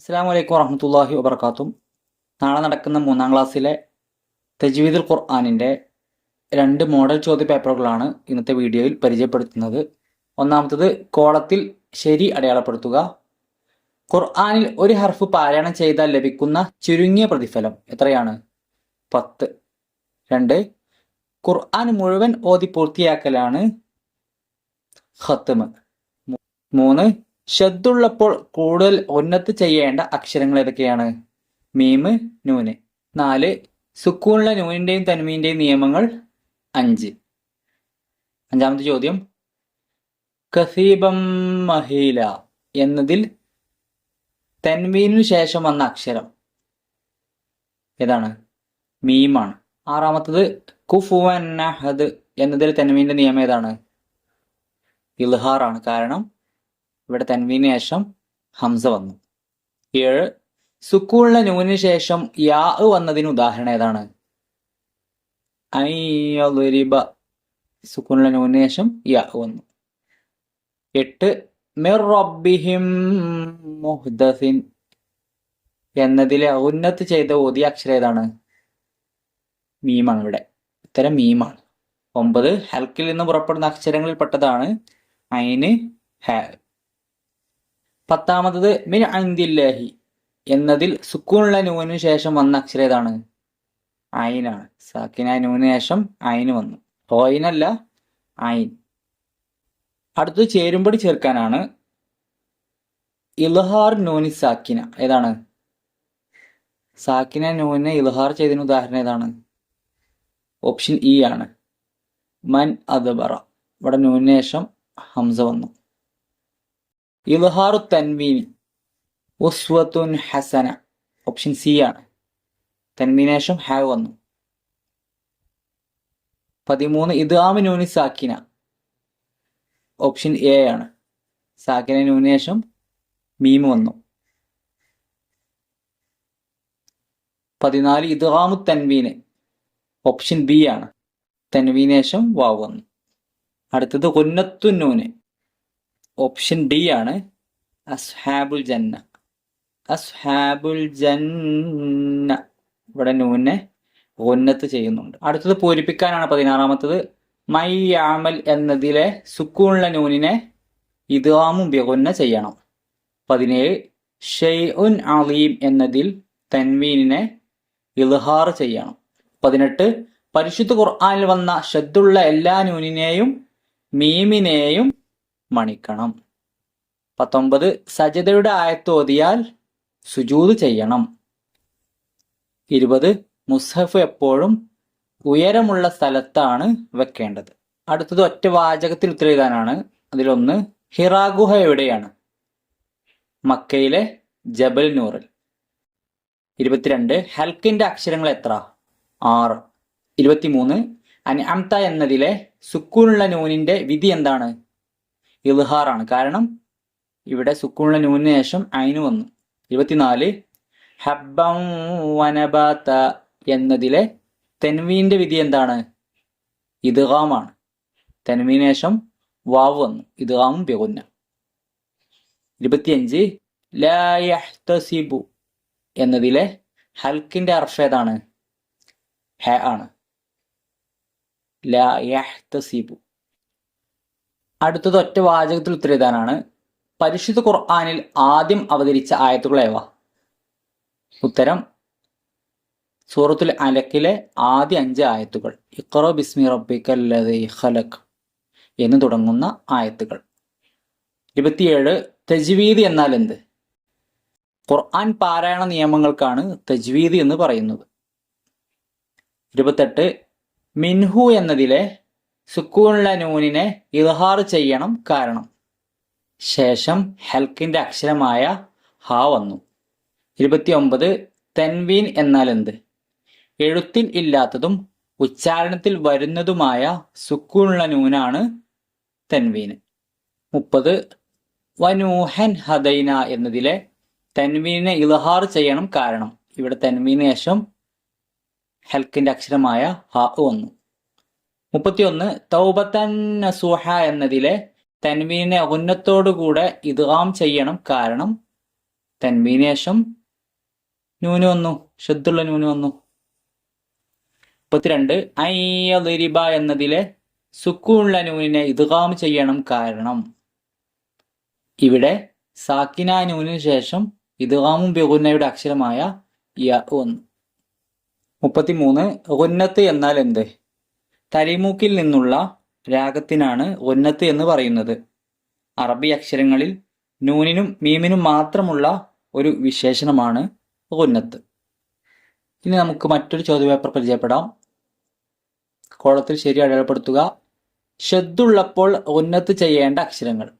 അസ്സാം വലൈക്കും വറഹമത്തല്ലാഹി വബർക്കാത്തും നാളെ നടക്കുന്ന മൂന്നാം ക്ലാസ്സിലെ തജ്വീദുൽ ഖുർആാനിന്റെ രണ്ട് മോഡൽ ചോദ്യ പേപ്പറുകളാണ് ഇന്നത്തെ വീഡിയോയിൽ പരിചയപ്പെടുത്തുന്നത്. ഒന്നാമത്തത് കോളത്തിൽ ശരി അടയാളപ്പെടുത്തുക. ഖുർആാനിൽ ഒരു ഹർഫ് പാരായണം ചെയ്താൽ ലഭിക്കുന്ന ചുരുങ്ങിയ പ്രതിഫലം എത്രയാണ്? പത്ത്. രണ്ട്. ഖുർആൻ മുഴുവൻ ഓതി പൂർത്തിയാക്കലാണ് ഖത്തമ് മൂന്ന്. ഷദ്ദുള്ളപ്പോൾ കൂടുതൽ ഉന്നത്ത് ചെയ്യേണ്ട അക്ഷരങ്ങൾ ഏതൊക്കെയാണ്? മീമ് നൂന് നാല് സുക്കൂണിലെ നൂനിന്റെയും തന്മീന്റെയും നിയമങ്ങൾ അഞ്ച്. അഞ്ചാമത്തെ ചോദ്യം. കസീബം മഹീല എന്നതിൽ തൻവീനു ശേഷം വന്ന അക്ഷരം ഏതാണ്? മീമാണ്. ആറാമത്തത് കുഫുവന്നഹദ് എന്നതിൽ തൻവീന്റെ നിയമം ഏതാണ്? ഇൽഹാറാണ്. കാരണം ഇവിടെ തൻവീന് ശേഷം ഹംസ വന്നു. ഏഴ് സുക്കൂളിന് നൂനിന് ശേഷം യാ വന്നതിന് ഉദാഹരണം ഏതാണ്? ഐബ സുക്കൂളിലെ നൂനിന് ശേഷം യാ വന്നു. എട്ട് മിർ റബ്ബിഹിം മുഹ്ദസിൻ. എന്നതിലെ ഉന്നത്ത് ചെയ്ത ഓതിയ അക്ഷരം ഏതാണ്? മീമാണ് ഇവിടെ ഉത്തരം മീമാണ്. ഒമ്പത് ഹൽക്കിൽ നിന്ന് പുറപ്പെടുന്ന അക്ഷരങ്ങളിൽ പെട്ടതാണ് അയിന് ഹ. പത്താമത്തത് മിൻ അന്തില്ലാഹി എന്നതിൽ സുക്കൂണുള്ള നൂനു ശേഷം വന്ന അക്ഷരം ഏതാണ്? അയിനാണ് സാക്കിന നൂന് ശേഷം അയിന് വന്നു. ഹോയിനല്ല അയിൻ അടുത്തത് ചേരുമ്പടി ചേർക്കാനാണ്. ഇൽഹാർ നൂനി സാക്കിന ഏതാണ്? സാക്കിന നൂനെ ഇൽഹാർ ചെയ്തതിന് ഉദാഹരണം ഏതാണ്? ഓപ്ഷൻ ഇ ആണ്. മൻ അദബറ. ഇവിടെ ശേഷം ഹംസ വന്നു. ഇൽഹാറു തൻവീനി ഉസ്വത്തുൻ ഹസന ഓപ്ഷൻ സി ആണ്. തൻവീനേഷം ഹാവ് വന്നു. പതിമൂന്ന് ഇദ്ആമ് നൂനി സാക്കിന ഓപ്ഷൻ എ ആണ്. സാക്കിന ന്യൂനേഷം മീം വന്നു. പതിനാല് ഇദ്ആമു തൻവീന് ഓപ്ഷൻ ബി ആണ്. തൻവീനേഷം വാവ് വന്നു. അടുത്തത് ഉന്നത്തു നൂന് ഓപ്ഷൻ ഡി ആണ്. അസ്ഹാബുൽ ജന്ന. അസ്ഹാബുൽ ജന്ന. ഇവിടെ നൂനെ ഉന്നത്ത് ചെയ്യുന്നുണ്ട്. അടുത്തത് പൂരിപ്പിക്കാനാണ് പതിനാറാമത്തത്. മൈ യാമൽ എന്നതിലെ സുക്കൂണുള്ള നൂനിനെ ഇതാമും ബിഗുന്ന ചെയ്യണം. പതിനേഴ് ഷെയ് ഉൻ അലീം എന്നതിൽ തൻവീനിനെ ഇൽഹാർ ചെയ്യണം. പതിനെട്ട് പരിശുദ്ധ ഖുർആനിൽ വന്ന ഷദ്ദുള്ള എല്ലാ നൂനിനെയും മീമിനെയും മണിക്കണം. പത്തൊമ്പത് സജതയുടെ ആയത്ത് ഓതിയാൽ സുജൂത് ചെയ്യണം. ഇരുപത് മുസ്ഹഫ് എപ്പോഴും ഉയരമുള്ള സ്ഥലത്താണ് വെക്കേണ്ടത്. അടുത്തത് ഒറ്റ വാചകത്തിൽ ഉത്തരം എഴുതാനാണ് അതിലൊന്ന് ഹിറാഗുഹ എവിടെയാണ് മക്കയിലെ ജബൽ നൂറിൽ. ഇരുപത്തിരണ്ട് ഹൽക്കിന്റെ അക്ഷരങ്ങൾ എത്ര? ആറ്. ഇരുപത്തിമൂന്ന് അൻഅംത എന്നതിലെ സുക്കൂനുള്ള നൂനിന്റെ വിധി എന്താണ്? ഇൽഹാറാണ്. കാരണം ഇവിടെ സുക്കൂണിലെ നൂനിന് ശേഷം അയിന് വന്നു. ഇരുപത്തിനാല് ഹബ്ബം വനബാത്ത എന്നതിലെ തെൻവീന്റെ വിധി എന്താണ്? ഇദ്ഗാമാണ് തെൻവീന് ശേഷം വാവ് വന്നു. ഇദ്ഗാമും ബെഗുന്ന. ഇരുപത്തിയഞ്ച് ലാ എന്നതിലെ ഹൽക്കിന്റെ അർഫ് ഏതാണ്? ഹ ആണ്. ലാ യഹ്തസിബു. അടുത്തത് ഒറ്റ വാചകത്തിൽ ഉത്തരം എഴുതാനാണ്. പരിശുദ്ധ ഖുർആാനിൽ ആദ്യം അവതരിച്ച ആയത്തുകളേവ ഉത്തരം സൂറത്തുൽ അലക്കിലെ ആദ്യ അഞ്ച് ആയത്തുകൾ. ഇഖറോ ബിസ്മി റബ്ബിക്കല്ലതി ഖലഖ് എന്ന് തുടങ്ങുന്ന ആയത്തുകൾ. ഇരുപത്തിയേഴ് തജ്വീദ് എന്നാൽ എന്ത്? ഖുർആൻ പാരായണ നിയമങ്ങൾക്കാണ് തജ്വീദ് എന്ന് പറയുന്നത്. ഇരുപത്തെട്ട് മിൻഹു എന്നതിലെ സുക്കൂണുള്ള നൂനിനെ ഇൽഹാർ ചെയ്യണം കാരണം. ശേഷം ഹെൽക്കിന്റെ അക്ഷരമായ ഹ വന്നു. ഇരുപത്തിയൊമ്പത് തെൻവീൻ എന്നാൽ എന്ത് എഴുത്തിൽ ഇല്ലാത്തതും ഉച്ചാരണത്തിൽ വരുന്നതുമായ സുക്കൂണുള്ള നൂനാണ് തെൻവീന് മുപ്പത് വനൂഹൻ ഹദൈന എന്നതിലെ തെൻവീനെ ഇൽഹാർ ചെയ്യണം കാരണം. ഇവിടെ തെൻവീന് ശേഷം ഹെൽക്കിന്റെ അക്ഷരമായ ഹ വന്നു. മുപ്പത്തിയൊന്ന് തൗബത്തൻ നസൂഹ എന്നതിലെ തൻവീനെ ഉന്നത്തോടുകൂടെ ഇതുകാം ചെയ്യണം. കാരണം തൻവീനേശം നൂന് വന്നു ഷദ്ദുള്ള നൂന് വന്നു. മുപ്പത്തിരണ്ട് അയ്യലിബ എന്നതിലെ സുക്കൂള്ള നൂനിനെ ഇതുകാം ചെയ്യണം കാരണം ഇവിടെ സാക്കിന നൂനിന് ശേഷം ഇതുകാമും ബെഗുന്നയുടെ അക്ഷരമായ യ വന്നു മുപ്പത്തിമൂന്ന് ഉന്നത്ത് എന്നാൽ എന്ത്? തരിമൂക്കിൽ നിന്നുള്ള രാഗത്തിനാണ് ഒന്നത്ത് എന്ന് പറയുന്നത്. അറബി അക്ഷരങ്ങളിൽ നൂനിനും മീമിനും മാത്രമുള്ള ഒരു വിശേഷണമാണ് ഒന്നത്ത്. ഇനി നമുക്ക് മറ്റൊരു ചോദ്യപേപ്പർ പരിചയപ്പെടാം. കോളത്തിൽ ശരി അടയാളപ്പെടുത്തുക. ഷെദ്ദുള്ളപ്പോൾ ഉന്നത്ത് ചെയ്യേണ്ട അക്ഷരങ്ങൾ.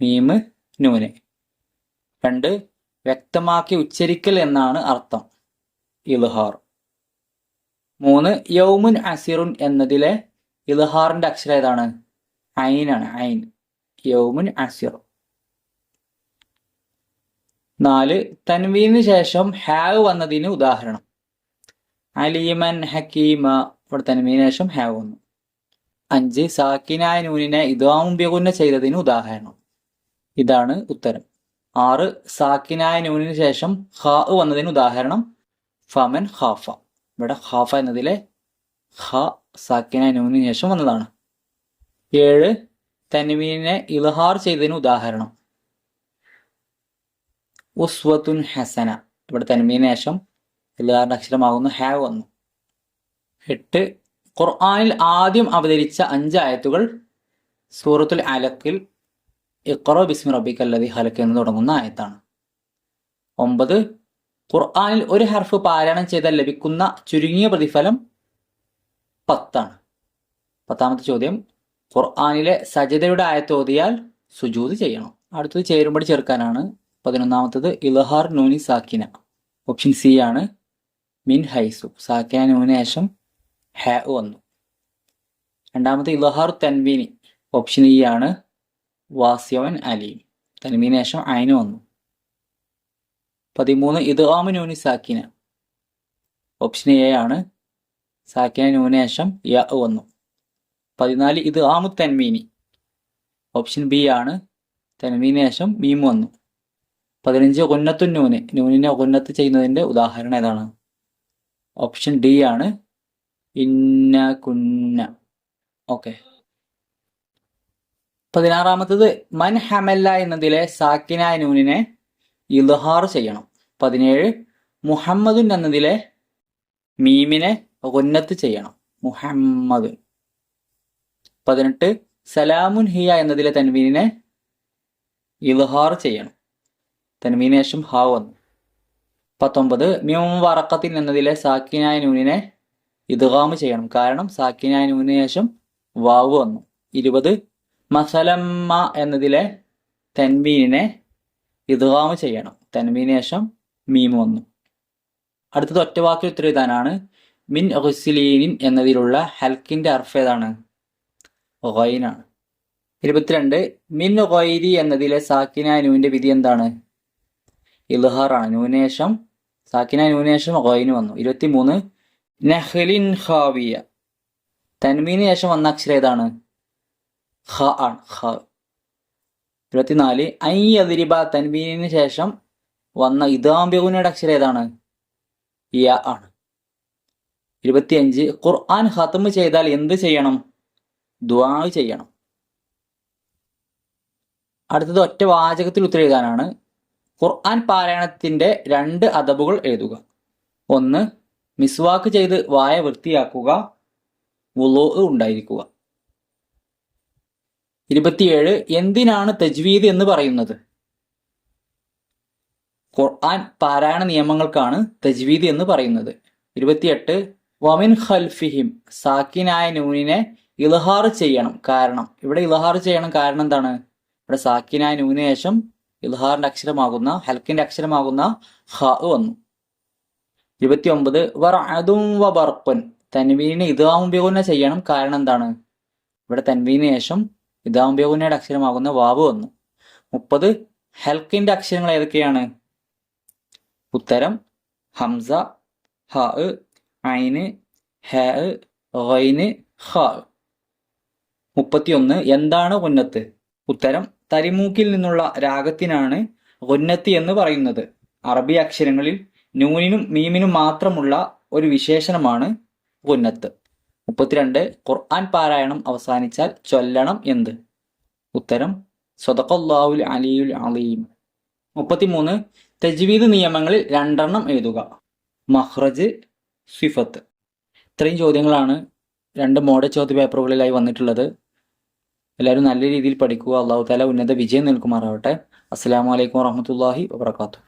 മീമ് നൂന്. രണ്ട് വ്യക്തമാക്കി ഉച്ചരിക്കൽ എന്നാണ് അർത്ഥം. ഇൽഹാർ. മൂന്ന് യൗമുൻ അസിറുൻ എന്നതിലെ ഇൽഹാറിന്റെ അക്ഷരം ഏതാണ്? ഐനാണ് ഐൻ. യൗമുൻ അസിറു നാല് തൻവീന് ശേഷം ഹാവ് വന്നതിന് ഉദാഹരണം. അലീമൻ ഹക്കീമ ഇവിടെ തൻവീന് ശേഷം ഹാവ് വന്നു. അഞ്ച് സാക്കിനായ നൂനിനെ ഇതാമും ബിഗുന്ന ചെയ്തതിന് ഉദാഹരണം. ഇതാണ് ഉത്തരം. ആറ് സാക്കിനായ നൂനിന് ശേഷം ഹാ വന്നതിന് ഉദാഹരണം. ഫമൻ ഹാഫ. ഇവിടെ ഹാഫ എന്നതിലെ ഹ സാക്കിന നൂന്നിന് ശേഷം വന്നതാണ്. ഏഴ് തൻവീനെ ഇൽഹാർ ചെയ്തതിന് ഉദാഹരണം. ഉസ്വത്തുൻ ഹസന. ഇവിടെ തൻവീന് ശേഷം ഇൽഹാറിന്റെ അക്ഷരമാകുന്ന ഹാവ് വന്നു. എട്ട് ഖുർആാനിൽ ആദ്യം അവതരിച്ച അഞ്ച് ആയത്തുകൾ സൂറത്തുൽ അലക്കിൽ ഇഖ്റോ ബിസ്മി റബിക്കല്ലതി ഹലക്ക് എന്ന് തുടങ്ങുന്ന ആയത്താണ്. ഒമ്പത് ഖുർആനിൽ ഒരു ഹർഫ് പാരായണം ചെയ്താൽ ലഭിക്കുന്ന ചുരുങ്ങിയ പ്രതിഫലം പത്താണ്. പത്താമത്തെ ചോദ്യം ഖുർആാനിലെ സജിതയുടെ ആയത്ത് ഓതിയാൽ സുജൂത് ചെയ്യണം. അടുത്തത് ചേരുമ്പടി ചേർക്കാനാണ്. പതിനൊന്നാമത്തത് ഇലഹാർ നൂനി സാക്കിന. ഓപ്ഷൻ സി ആണ്. മിൻ ഹൈസു. സാക്കിന നൂന് ശേഷം ഹ വന്നു. രണ്ടാമത്തെ ഇലഹാർ തൻവീനി. ഓപ്ഷൻ ഇ ആണ്. വാസ്യവൻ അലീം. തൻവീന് ശേഷം അയിന് വന്നു. പതിമൂന്ന് ഇത് നൂനി സാക്കിന. ഓപ്ഷൻ എ ആണ്. സാക്കിന ന്യൂനേശം യ വന്നു. പതിനാല് ഇത് ആമു തൻമീനി ഓപ്ഷൻ ബി ആണ് തെന്മീനേശം മീം വന്നു. പതിനഞ്ച് ഉന്നത്തു നൂന്. ന്യൂനിനെ ഉന്നത്ത് ചെയ്യുന്നതിന്റെ ഉദാഹരണം ഏതാണ്? ഓപ്ഷൻ ഡി ആണ്. ഇന്ന കുന്ന. ഓക്കെ പതിനാറാമത്തത് മൻ ഹമല്ല എന്നതിലെ സാക്കിന നൂനിനെ ഇൽഹാർ ചെയ്യണം. പതിനേഴ്. മുഹമ്മദുൻ എന്നതിലെ മീമിനെ ഉന്നത്ത് ചെയ്യണം. മുഹമ്മദുൻ. പതിനെട്ട്. സലാമുൻ ഹിയ എന്നതിലെ തൻവീനിനെ ഇൽഹാർ ചെയ്യണം. തൻവീനേഷം ഹാ വന്നു. പത്തൊമ്പത്. മ്യൂം വറക്കത്തിൻ എന്നതിലെ സാക്കിനായ നൂനിനെ ഇദ്ഗാമ് ചെയ്യണം. കാരണം സാക്കിനായ നൂനിന് ശേഷം വാവ് വന്നു. ഇരുപത്. മസലമ്മ എന്നതിലെ തൻവീനിനെ ഇദ്ഗാമ് ചെയ്യണം. തൻവീന് ശേഷം മീം വന്നു. അടുത്തത് ഒറ്റവാക്കിൽ ഉത്തരം എഴുതാനാണ്. മിൻ ഒഹുസിലീനിൻ എന്നതിലുള്ള ഹൽക്കിന്റെ അർഫ് ഏതാണ്? ഒഹൈനാണ് ഇരുപത്തിരണ്ട് മിൻ ഒഹൈരി എന്നതിലെ സാക്കിനായ നൂവിന്റെ വിധി എന്താണ്? ഇൽഹാറാണ് നൂനേഷം സാക്കിനായ നൂനേഷം ഒഹൈന് വന്നു. ഇരുപത്തിമൂന്ന് നഹ്ലിൻ ഖാവിയ. തന്മീന് ശേഷം വന്ന അക്ഷരം ഏതാണ്? ഖ ആണ്. ഖ. ഇരുപത്തിനാല് ഐ അതിരിബ തൻവീനിന് ശേഷം വന്ന ഇതാംബ്യകുനയുടെ അക്ഷരം ഏതാണ്? യ ആണ്. ഇരുപത്തിയഞ്ച് ഖുർആൻ ഹത്തമ് ചെയ്താൽ എന്ത് ചെയ്യണം? ദ്വാ ചെയ്യണം. അടുത്തത് ഒറ്റ വാചകത്തിൽ ഉത്തരം എഴുതാനാണ്. ഖുർആൻ പാരായണത്തിന്റെ രണ്ട് അതബുകൾ എഴുതുക. ഒന്ന് മിസ്വാക്ക് ചെയ്ത് വായ വൃത്തിയാക്കുക വുളോ ഉണ്ടായിരിക്കുക. ഇരുപത്തിയേഴ് എന്തിനാണ് തജ്വീദ് എന്ന് പറയുന്നത്? ഖുർആൻ പാരായണ നിയമങ്ങൾക്കാണ് തജ്വീദ് എന്ന് പറയുന്നത്. ഇരുപത്തിയെട്ട് വമിൻ ഖൽഫിഹിം സാക്കിനായ നൂനിനെ ഇലഹാർ ചെയ്യണം കാരണം. ഇവിടെ ഇലഹാർ ചെയ്യണം കാരണം എന്താണ്? ഇവിടെ സാക്കിനായ നൂനിന് ശേഷം ഇൽഹാറിന്റെ അക്ഷരമാകുന്ന ഹൽക്കിന്റെ അക്ഷരമാകുന്ന ഹ വന്നു. ഇരുപത്തി ഒമ്പത് വർ അതും വ ബർക്കുൻ തൻവീനെ ഇതാമുബിഗുന ചെയ്യണം കാരണം എന്താണ്? ഇവിടെ തൻവീന് ശേഷം ഇതാമുബിഗുനയുടെ അക്ഷരമാകുന്ന വാവ് വന്നു. മുപ്പത് ഹൽക്കിന്റെ അക്ഷരങ്ങൾ ഏതൊക്കെയാണ്? ഉത്തരം ഹംസ ഹ ഐന് ഹ ഹ. മുപ്പത്തിയൊന്ന്. എന്താണ് ഉന്നത്ത് ഉത്തരം തരിമൂക്കിൽ നിന്നുള്ള രാഗത്തിനാണ് ഗുന്നത്തി എന്ന് പറയുന്നത്. അറബി അക്ഷരങ്ങളിൽ നൂനിനും മീമിനും മാത്രമുള്ള ഒരു വിശേഷണമാണ് ഗുന്നത്ത്. മുപ്പത്തിരണ്ട്. ഖുർആൻ പാരായണം അവസാനിച്ചാൽ ചൊല്ലണം എന്ത്? ഉത്തരം സ്വതക്കല്ലാവുൽ അലിയുൽ അലീം. മുപ്പത്തിമൂന്ന്. തജ്വീദ് നിയമങ്ങളിൽ രണ്ടെണ്ണം എഴുതുക. മഹ്റജ് സിഫത്ത്. ഇത്രയും ചോദ്യങ്ങളാണ് രണ്ട് മോഡൽ ചോദ്യ പേപ്പറുകളിലായി വന്നിട്ടുള്ളത്. എല്ലാവരും നല്ല രീതിയിൽ പഠിക്കുക. അള്ളാഹു താല ഉന്നത വിജയം നൽകുമാറാവട്ടെ. അസ്സാം വലൈക്കും വാഹമത്തല്ലാഹി വാത്തു